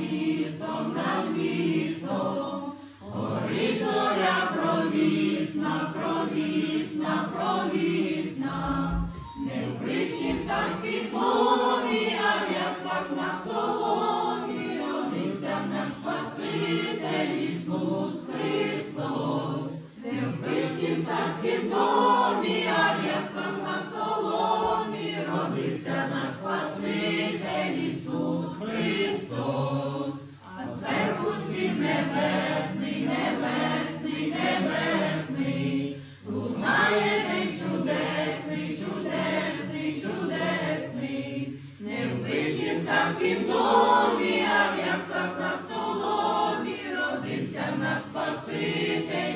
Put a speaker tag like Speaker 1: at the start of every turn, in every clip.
Speaker 1: містом, над містом, горить зоря провісна, провісна, провісна, не в ближнім царськім домі, а в на соломі царськім домі, а в на соломі родився наш Спаситель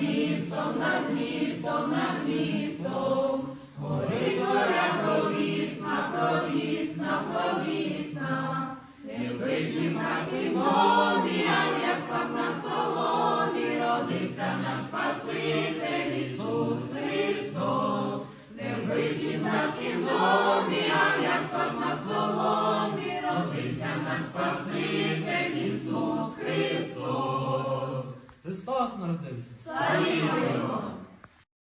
Speaker 1: містом, над містом, над містом, горить зоря провісна, провісна, провісна, не вишнім царськім домі, а в на соломі родився наш Спаситель Ісус Христос. Не в вишнім царськім домі, а в яслах на соломі родився наш Спаситель 말씀
Speaker 2: 하셨
Speaker 1: 다고 했어 요.